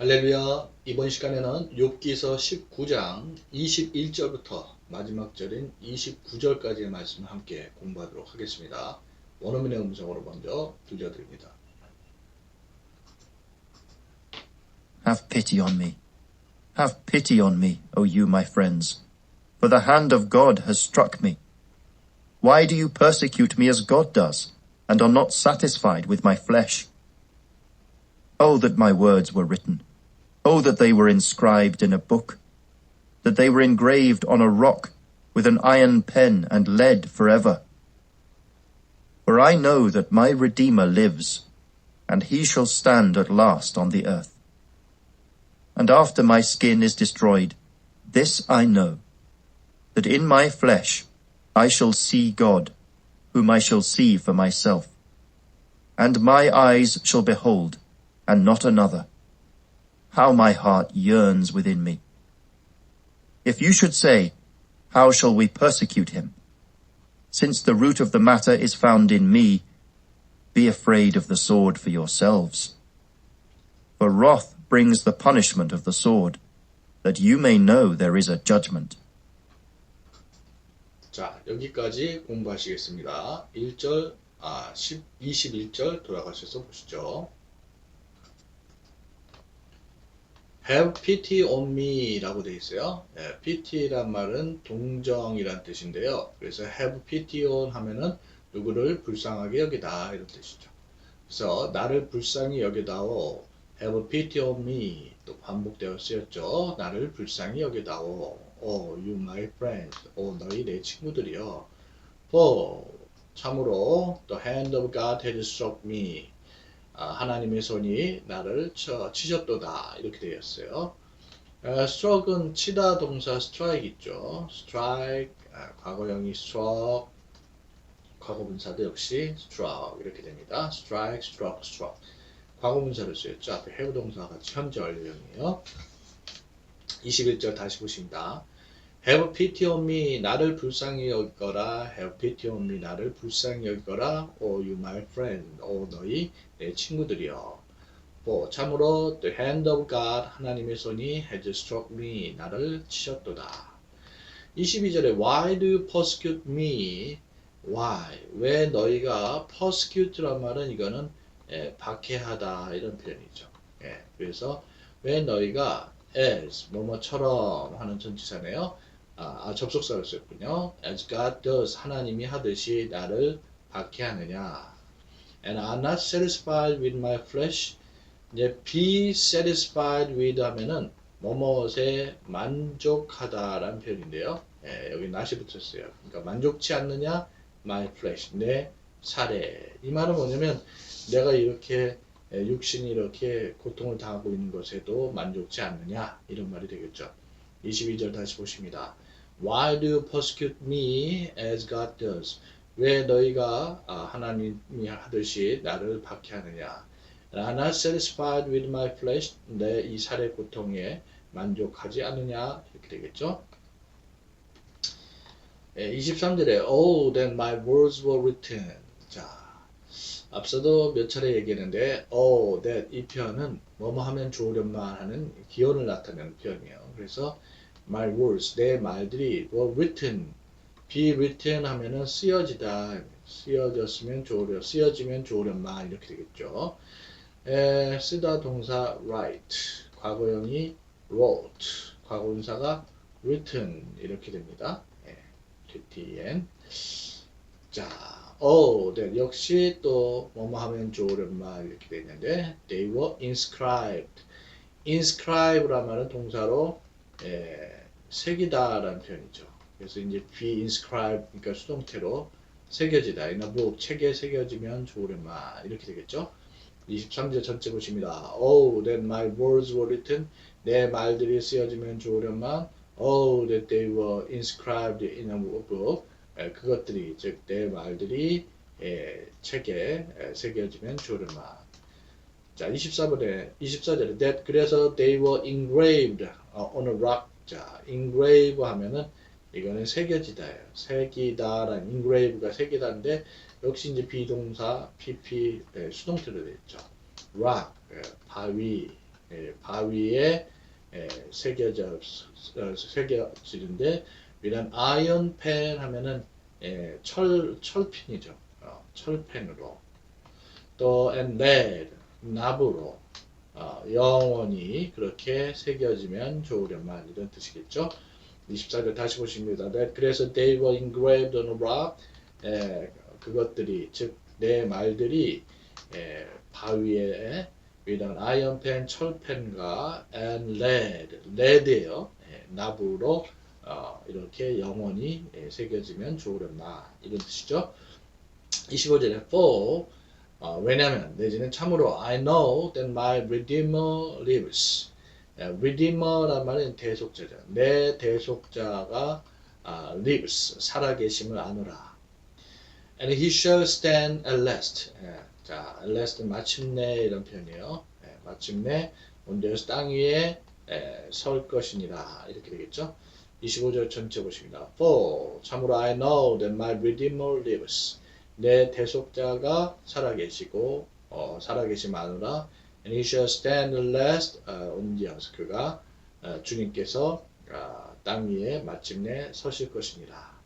할렐루야. 이번 시간에는 욥기서 19장 21절부터 마지막 절인 29절까지의 말씀을 함께 공부하도록 하겠습니다. 원어민의 음성으로 먼저 들려드립니다. Have pity on me. Have pity on me, O you my friends, for the hand of God has struck me. Why do you persecute me as God does, and are not satisfied with my flesh? Oh, that my words were written. Oh, that they were inscribed in a book, that they were engraved on a rock with an iron pen and lead forever. For I know that my Redeemer lives, and he shall stand at last on the earth. And after my skin is destroyed, this I know, that in my flesh I shall see God, whom I shall see for myself. And my eyes shall behold, and not another How my heart yearns within me. If you should say, How shall we persecute him? Since the root of the matter is found in me, be afraid of the sword for yourselves. For wrath brings the punishment of the sword, that you may know there is a judgment. 자, 여기까지 공부하시겠습니다. 1절, 아, 10, 21절 돌아가셔서 보시죠. Have pity on me 라고 되어 있어요. 예, pity란 말은 동정이란 뜻인데요. 그래서 have pity on 하면은 누구를 불쌍하게 여기다 이런 뜻이죠. 그래서 나를 불쌍히 여기다오 have pity on me 또 반복되어 쓰였죠. 나를 불쌍히 여기다오 Oh, you my friend. 오, 너희 내 친구들이여. For 참으로 the hand of God has struck me. 아, 하나님의 손이 나를 쳐, 치셨도다 이렇게 되었어요. 아, struck은 치다 동사 strike 있죠. strike 아, 과거형이 struck 과거분사도 역시 struck 이렇게 됩니다. strike, struck, struck 과거분사를 쓰였죠. 앞에 have 동사가 현재 완료형이에요. 21절 다시 보십니다. Have pity on me. 나를 불쌍히 여기거라. Have pity on me. 나를 불쌍히 여기거라. O you my friend. O 너희 내 친구들이여. 뭐 참으로 the hand of God 하나님의 손이 has struck me. 나를 치셨도다. 22절에 Why do you persecute me? Why? 왜 너희가 persecute란 말은 이거는 예, 박해하다 이런 표현이죠. 예, 그래서 왜 너희가 as 뭐뭐처럼 하는 전치사네요. 아, 아, 접속사를 썼군요. As God does 하나님이 하듯이 나를 박해하느냐. And are not satisfied with my flesh. 이제 be satisfied with 하면은 뭐뭐에 만족하다라는 표현인데요. 예, 여기 not이 붙었어요. 그러니까 만족치 않느냐 my flesh 내 살에 이 말은 뭐냐면 내가 이렇게 예, 육신이 이렇게 고통을 당하고 있는 것에도 만족치 않느냐 이런 말이 되겠죠. 22절 다시 보십니다. Why do you persecute me as God does? 왜 너희가 아, 하나님이 하듯이 나를 박해하느냐? Are not satisfied with my flesh? 내 이 살의 고통에 만족하지 않느냐? 이렇게 되겠죠. 예, 23절에 Oh, then my words were written. 자, 앞서도 몇 차례 얘기했는데 Oh, that 이 표현은 뭐뭐 하면 좋으련만 하는 기원을 나타내는 표현이에요. 그래서 my words, 내 말들이 were written, be written 하면은 쓰여지다, 쓰여졌으면 좋으려, 쓰여지면 좋으련만 이렇게 되겠죠. 에, 쓰다 동사 write, 과거형이 wrote, 과거분사가 written 이렇게 됩니다. 예, TTN. 자, oh, 네, 역시 또 뭐뭐 하면 좋으련만 이렇게 되는데 they were inscribed. inscribe란 말은 동사로 예, 새기다라는 표현이죠. 그래서 이제 be inscribed 그러니까 수동태로 새겨지다. a book 책에 새겨지면 좋으련만 이렇게 되겠죠. 23절 전체 보십니다. Oh, that my words were written. 내 말들이 쓰여지면 좋으련만. Oh, that they were inscribed in a book. 예, 그것들이 즉 내 말들이 예, 책에 예, 새겨지면 좋으련만. 자, 24절에 24절에 that 그래서 they were engraved on a rock. 자, engrave 하면은 이거는 새겨지다예요. 새기다라는 engrave가 새기다인데 역시 이제 비동사 pp 네, 수동태로 되어 있죠. rock 예, 바위 예, 바위에 예, 새겨져 어, 새겨지는데 이런 아이언 펜 하면은 예, 철 철핀이죠. 어, 철펜으로 또 and lead 나무로 어, 영원히 그렇게 새겨지면 좋으련만 이런 뜻이겠죠. 24절 다시 보십니다. 그래서 they were engraved on a rock. 에, 그것들이 즉 내 말들이 에, 바위에 위던 아이언펜, 철펜과 and lead, lead예요. 에, 나무로 어, 이렇게 영원히 에, 새겨지면 좋으련만 이런 뜻이죠. 25절에 for 어, 왜냐하면 내지는 참으로 I know that my redeemer lives. 예, redeemer란 말은 대속자죠. 내 대속자가 아, lives 살아계심을 아노라. And he shall stand at last. 예, 자, at last 마침내 이런 표현이에요. 예, 마침내 온데스 땅 위에 예, 설 것이니라 이렇게 되겠죠. 25절 전체 보십니다. For 참으로 I know that my redeemer lives. 내 대속자가 살아계시고 어, 살아계심 아노라. And he shall stand at last 어, 온디어스 그가 어, 주님께서 어, 땅 위에 마침내 서실 것이니라.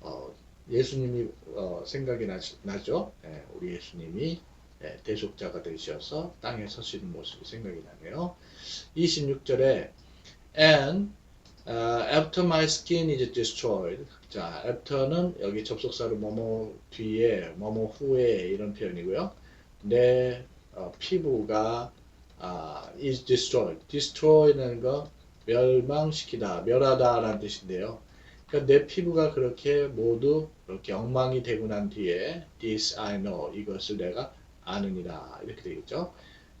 어, 예수님이 어, 생각이 나시, 나죠. 예, 우리 예수님이 예, 대속자가 되셔서 땅에 서시는 모습이 생각이 나네요. 26절에 and after my skin is destroyed. 자, after는 여기 접속사로 뭐뭐 뒤에, 뭐뭐 후에 이런 표현이고요. 내 어, 피부가 아, is destroyed. destroy라는 거 멸망시키다, 멸하다라는 뜻인데요. 그러니까 내 피부가 그렇게 모두 이렇게 엉망이 되고 난 뒤에 this I know 이것을 내가 아느니라 이렇게 되겠죠.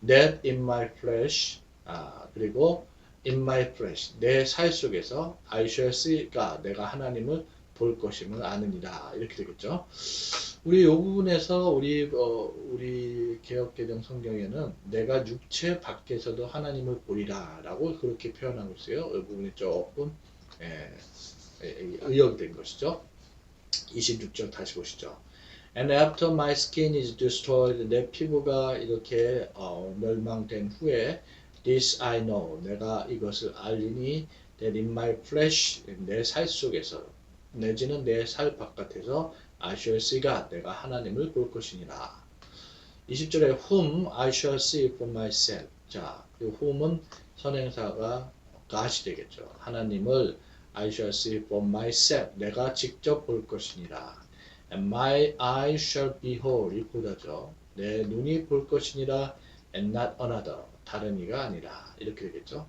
That in my flesh 아, 그리고 in my flesh 내살 속에서 I shall see가 내가 하나님을 볼 것임을 아느니라 이렇게 되겠죠. 우리 이 부분에서 우리 어, 우리 개혁개정 성경에는 내가 육체 밖에서도 하나님을 보리라라고 그렇게 표현하고 있어요. 이 부분이 조금 예, 예, 의역된 것이죠. 26절 다시 보시죠. And after my skin is destroyed, 내 피부가 이렇게 어, 멸망된 후에, this I know, 내가 이것을 알리니, that in my flesh, 내 살 속에서, 내지는 내 살 바깥에서, I shall see가 내가 하나님을 볼 것이니라. 20절에 whom I shall see for myself. 자, 그 whom은 선행사가 god이 되겠죠. 하나님을 I shall see for myself. 내가 직접 볼 것이니라. And my eye shall behold. 이 보다죠. 내 눈이 볼 것이니라. And not another. 다른 이가 아니라. 이렇게 되겠죠.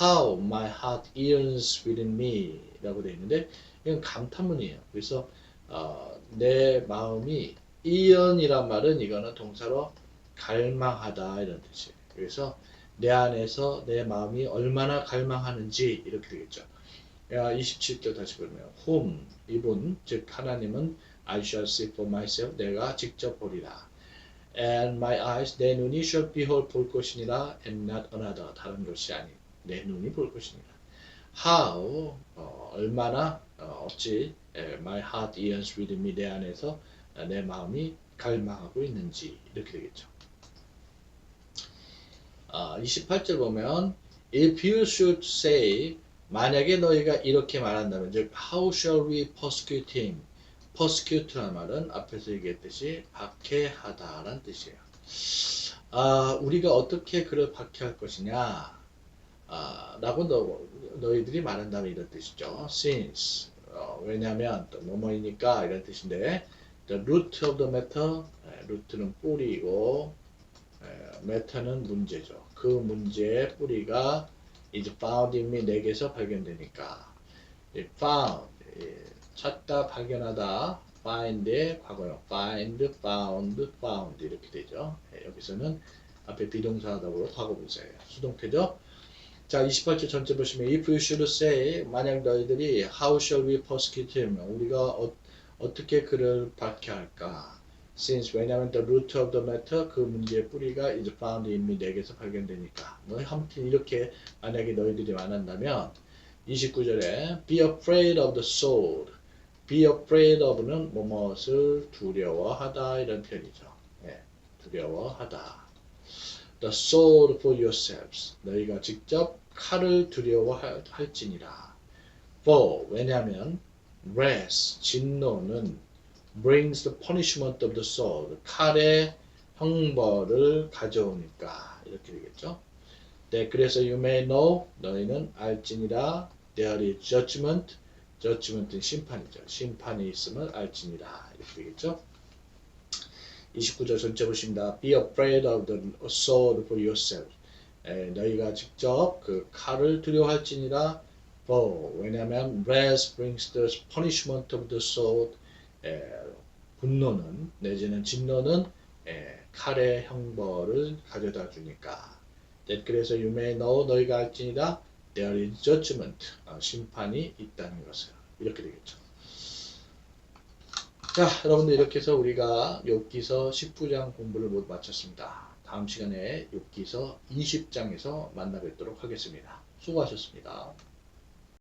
How my heart yearns within me. 라고 되어 있는데, 이건 감탄문이에요. 그래서, 어, 내 마음이 이연이란 말은 이거는 동사로 갈망하다 이런 뜻이에요. 그래서 내 안에서 내 마음이 얼마나 갈망하는지 이렇게 되겠죠. 27절 다시 보면 whom 이분 즉 하나님은 I shall see for myself 내가 직접 보리라. And my eyes 내 눈이 shall behold 볼 것이니라 and not another 다른 것이 아닌 내 눈이 볼 것이니라. How 어, 얼마나 어, 어찌 에, my heart yearns within me 내 안에서 어, 내 마음이 갈망하고 있는지 이렇게 되겠죠. 아, 28절 보면 If you should say 만약에 너희가 이렇게 말한다면 즉 How shall we persecute him? Persecute라는 말은 앞에서 얘기했듯이 박해하다라는 뜻이에요. 아, 우리가 어떻게 그를 박해할 것이냐 아, 라고 너, 너희들이 말한다면 이런 뜻이죠. since 어, 왜냐하면 또 뭐뭐이니까 이런 뜻인데 the root of the matter 에, 루트는 뿌리고 에, matter는 문제죠. 그 문제의 뿌리가 is found in me 내게서 발견되니까 이 found 예, 찾다 발견하다 find의 과거형 find found found 이렇게 되죠. 예, 여기서는 앞에 비동사 하다보로 과거 분사예요. 수동태죠. 자, 28절 전체 보시면 if you should say 만약 너희들이 how shall we persecute him 우리가 어, 어떻게 그를 박해할까? since 왜냐하면 the root of the matter 그 문제의 뿌리가 is found in me 내게서 발견되니까 너희 아무튼 이렇게 만약에 너희들이 말한다면 29절에 be afraid of the sword be afraid of는 뭐뭇을 두려워하다 이런 표현이죠. 예, 두려워하다. the sword for yourselves. 너희가 직접 칼을 두려워할지니라. For 왜냐하면 wrath 진노는 brings the punishment of the sword. 칼의 형벌을 가져오니까 이렇게 되겠죠. 네, 그래서 you may know 너희는 알지니라 there is judgment. Judgment은 심판이죠. 심판이 있음을 알지니라 이렇게 되겠죠. 29절 전체 보십니다. Be afraid of the sword for yourself. 에, 너희가 직접 그 칼을 두려워할지니라. For 왜냐하면 wrath brings the punishment of the sword. 에, 분노는 내지는 진노는 에, 칼의 형벌을 가져다 주니까. 그래서 you 너희가 알지니라. There is judgment. 어, 심판이 있다는 것을 이렇게 되겠죠. 자, 여러분들 이렇게 해서 우리가 욥기서 19장 공부를 모두 마쳤습니다. 다음 시간에 욥기서 20장에서 만나 뵙도록 하겠습니다. 수고하셨습니다.